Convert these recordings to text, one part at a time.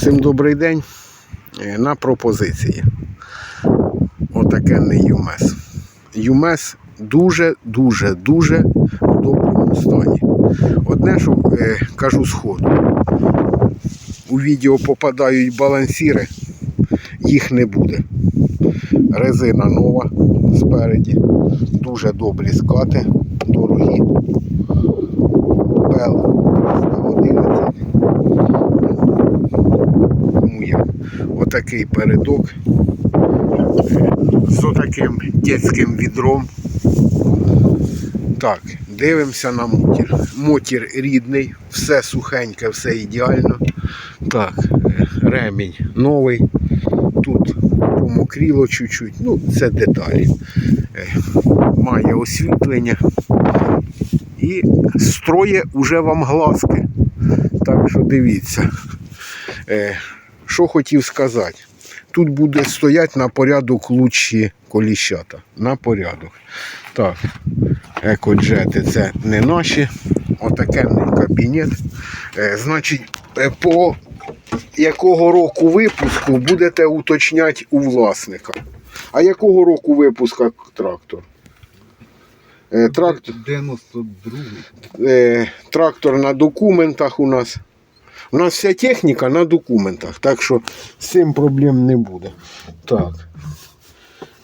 Всім добрий день. Е, На пропозиції. Отакенний ЮМЕС. ЮМЕС дуже, дуже, дуже в доброму стані. Одне, що е, кажу сходу. У відео попадають балансіри, їх не буде. Резина нова спереді. Дуже добрі скати, дорогі. Бел 311 кому як. Отакий передок з отаким дитячим відром. Так, дивимося на мотір. Мотір рідний, все сухеньке, все ідеально. Так, е, ремінь новий. Тут помокріло чуть-чуть. Ну, це деталі. Е, Має освітлення. І строє уже вам глазки. Так що дивіться. Що хотів сказати? Тут буде стоять на порядок лучші коліщата. На порядок. Так, екоджети це не наші. Отакенний кабінет. Е, значить, е, по якого року випуску будете уточняти у власника. А якого року випуска трактор? Е, трактор, 92-й. е, трактор на документах у нас. У нас вся техніка на документах, так що з цим проблем не буде. Так.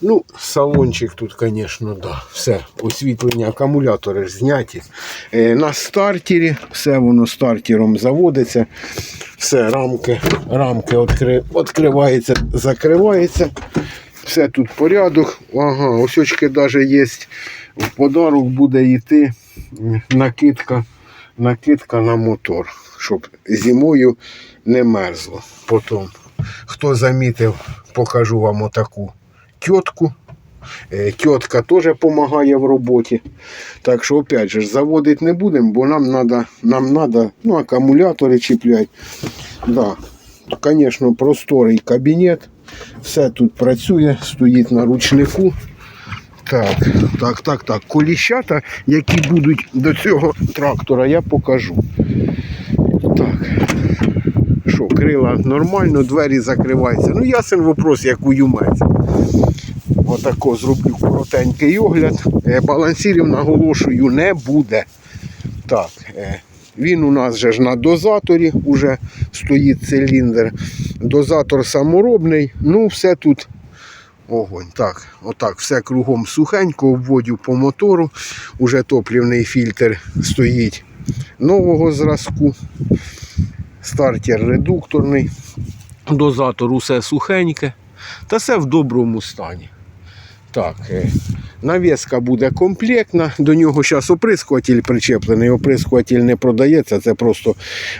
Ну, салончик тут, звісно, да. Все, освітлення, акумулятори ж зняті. Е, на стартері, все воно стартером заводиться. Все, рамки, рамки відкри... відкриваються, закриваються. Все тут порядок. Ага, ось очки навіть є. В подарок буде йти накидка, накидка на мотор, щоб зимою не мерзло. Потім, хто замітив, покажу вам отаку тітку. Е, Тітка теж допомагає в роботі. Так що, опять же, заводити не будемо, бо нам треба нам надо, ну, акумулятори чіпляти. Да. Звісно, просторий кабінет. Все тут працює, стоїть на ручнику. Так, так, так, так. Коліщата, які будуть до цього трактора, я покажу. Так. Що, крила нормально, двері закриваються. Ну, ясен вопрос, як у юмець. Отако зроблю коротенький огляд. Е, Балансірів наголошую не буде. Так, е, він у нас же ж на дозаторі вже стоїть циліндр. Дозатор саморобний. Ну, все тут огонь. Так, отак, все кругом сухенько, обводю по мотору. Уже топлівний фільтр стоїть нового зразку. Стартер редукторний. Дозатор усе сухеньке. Та все в доброму стані. Так, е, навіска буде комплектна. До нього зараз оприскуватель причеплений. Оприскуватель не продається, це просто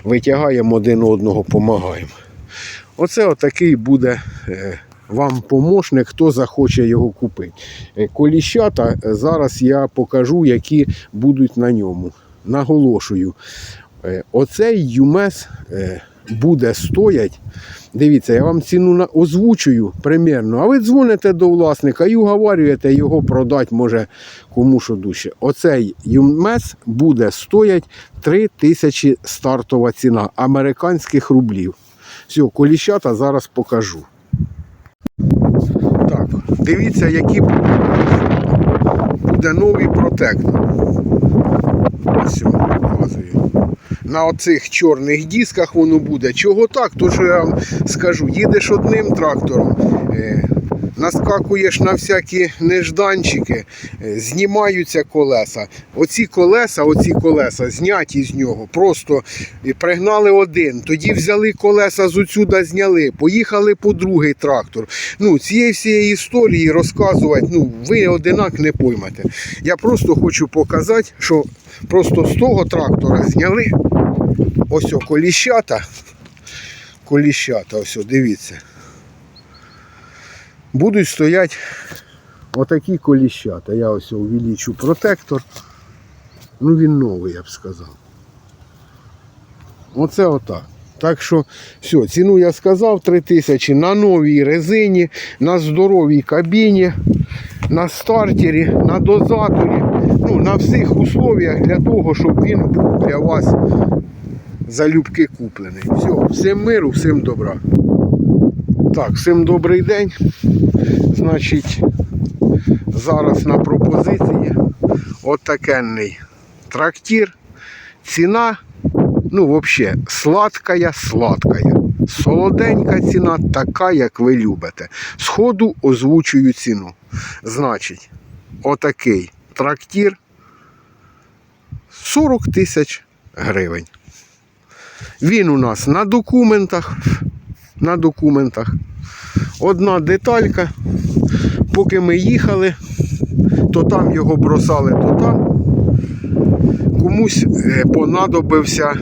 витягаємо один одного, допомагаємо. Оце отакий буде е, вам помощник, хто захоче його купити. Е, Коліщата зараз я покажу, які будуть на ньому. Наголошую, е, оцей ЮМЕС е, буде стоять. Дивіться, я вам ціну озвучую примірно, а ви дзвоните до власника і уговорюєте його продати, може кому що дужче. Оцей ЮМЕС буде стоять 3 тисячі стартова ціна американських рублів. Все, коліщата зараз покажу. Так, дивіться, які буде новий протектор. Ось, показую. На оцих чорних дисках воно буде. Чого так? То що я вам скажу, їдеш одним трактором, е, наскакуєш на всякі нежданчики, е, знімаються колеса. Оці колеса, оці колеса зняті з нього. Просто пригнали один. Тоді взяли колеса з отсюда, зняли, поїхали по другий трактор. Ну, цієї всієї історії розказувати, ну, ви одинак не поймете. Я просто хочу показати, що просто з того трактора зняли ось о, коліщата. Коліщата, ось, о, дивіться. Будуть стояти отакі коліщата. Я ось увеличу протектор. Ну він новий, я б сказав. Оце отак. Так що, все, ціну я сказав 3000 на новій резині, на здоровій кабіні, на стартері, на дозаторі, ну, на всіх условіях для того, щоб він був для вас залюбки куплений. Все, всім миру, всім добра. Так, всім добрий день. Значить, зараз на пропозиції отакенний трактир. Ціна, ну, взагалі, сладкая, сладкая. Солоденька ціна, така, як ви любите. Сходу озвучую ціну. Значить, отакий трактир 40 тисяч гривень. Він у нас на документах. На документах. Одна деталька. Поки ми їхали, то там його бросали, то там. Комусь е, понадобився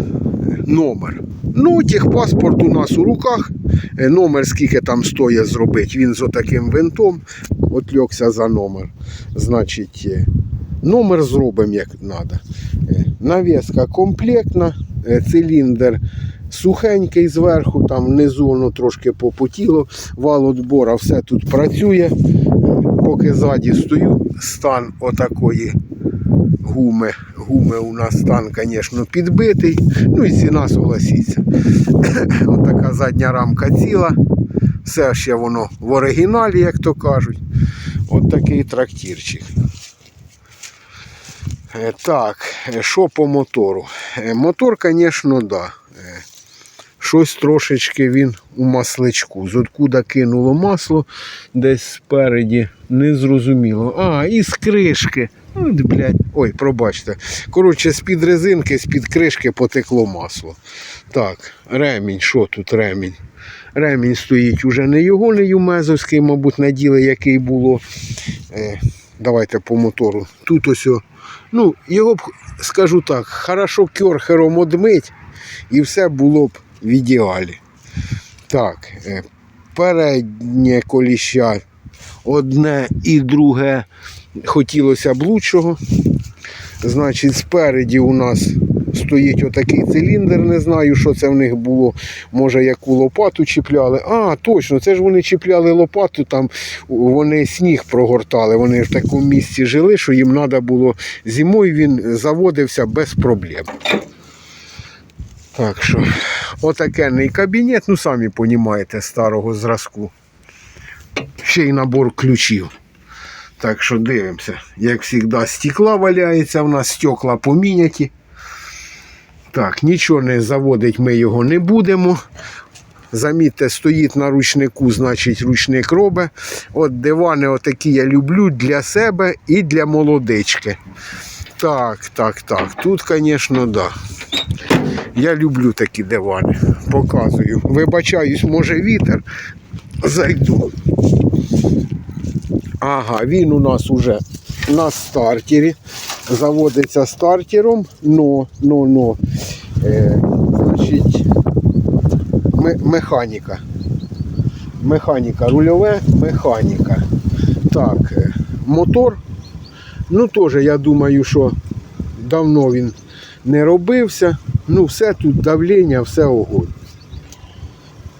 номер. Ну, техпаспорт у нас у руках. Е, Номер, скільки там стоїть зробити. Він з отаким винтом отльокся за номер. Значить, е, номер зробимо як треба. Навіска комплектна, циліндр сухенький зверху, там внизу воно трошки попотіло, вал отбора, все тут працює. Поки ззаді стою, стан отакої гуми. Гуми у нас стан, звісно, підбитий. Ну і ціна, согласіться. Отака задня рамка ціла. Все ще воно в оригіналі, як то кажуть. От такий трактирчик. Е, Так, е, що по мотору? Е, Мотор, звісно, да. Щось трошечки він у масличку. Зоткуда кинуло масло десь спереді, незрозуміло. А, і з кришки. От, блядь. Ой, пробачте. Коротше, з-під резинки, з-під кришки потекло масло. Так, ремінь, що тут ремінь? Ремінь стоїть уже не його, не юмезовський, мабуть, на ділі, який було. Е, давайте по мотору. Тут ось, ну, його б, скажу так, хорошо кьорхером одмить, і все було б в ідеалі. Так, е, переднє коліща одне і друге хотілося б лучшого. Значить, спереді у нас стоїть отакий циліндр, не знаю, що це в них було. Може, яку лопату чіпляли. А, точно, це ж вони чіпляли лопату, там вони сніг прогортали. Вони в такому місці жили, що їм треба було зимою він заводився без проблем. Так що, отакенний кабінет, ну самі розумієте, старого зразку. Ще й набор ключів. Так що дивимося. Як завжди, стекла валяється, в нас стекла поміняті. Так, нічого не заводить, ми його не будемо. Замітьте, стоїть на ручнику, значить ручник робить. От дивани отакі я люблю для себе і для молодички. Так, так, так. Тут, звісно, да. Я люблю такі дивани. Показую. Вибачаюсь, може вітер. Зайду. Ага, він у нас уже на стартері. Заводиться стартером, но, но, но. Е, значить, механіка. Механіка, рульове механіка. Так, е, мотор. Ну, теж я думаю, що давно він не робився. Ну, все тут давлення, все огонь.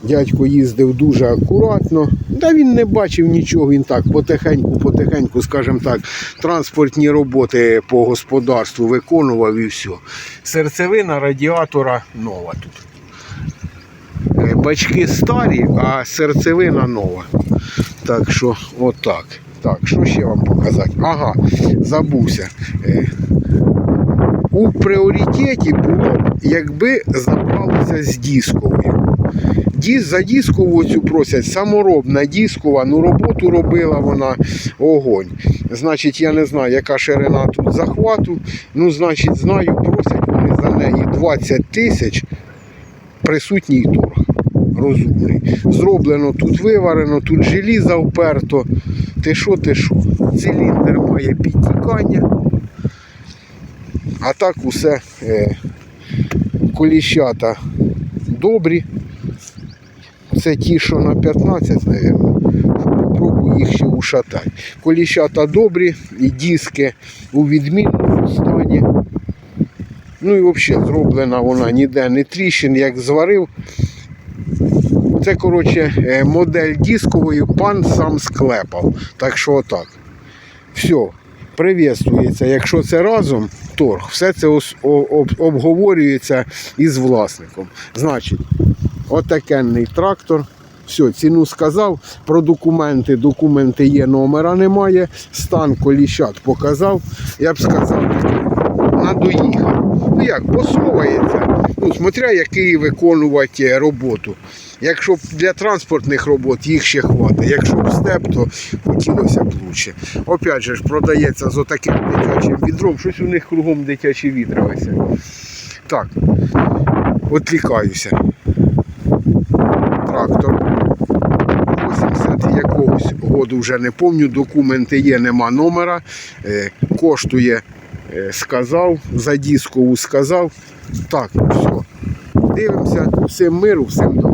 Дядько їздив дуже акуратно. Та він не бачив нічого, він так потихеньку, потихеньку, скажімо так, транспортні роботи по господарству виконував і все. Серцевина радіатора нова тут. Е, Бачки старі, а серцевина нова. Так що, отак. Так, що ще вам показати? Ага, забувся. Е, У пріоритеті було, якби забралося з дисковою. Діс, за дискову цю просять саморобна дискова, ну роботу робила вона огонь. Значить, я не знаю, яка ширина тут захвату. Ну, значить, знаю, просять вони за неї 20 тисяч присутній торг. Розумний. Зроблено тут виварено, тут желізо вперто. Ти що, ти що? Циліндр має підтікання. А так усе е, коліщата добрі. Це ті, що на 15, мабуть. Попробую їх ще ушатати. Коліщата добрі, і диски у відмінному стані. Ну і взагалі зроблена вона ніде не тріщин, як зварив. Це, коротше, е, модель дискової пан сам склепав. Так що отак. Все, приветствується. Якщо це разом, торг. Все це обговорюється із власником. Значить, отакенний трактор. Все, ціну сказав. Про документи. Документи є, номера немає. Стан коліщат показав. Я б сказав, надоїхав. Ну як, посувається. Ну, смотря який виконувати роботу. Якщо для транспортних робот їх ще хватить. Якщо в степ, то хотілося б лучше. Опять же продається з отаким дитячим відром. Щось у них кругом дитячі відра висять. Так, відлікаюся. Трактор. 80 якогось году вже не пам'ятаю, документи є, нема номера. Е, коштує, сказав, за дискову сказав. Так, все. Дивимося, всім миру, всім добра.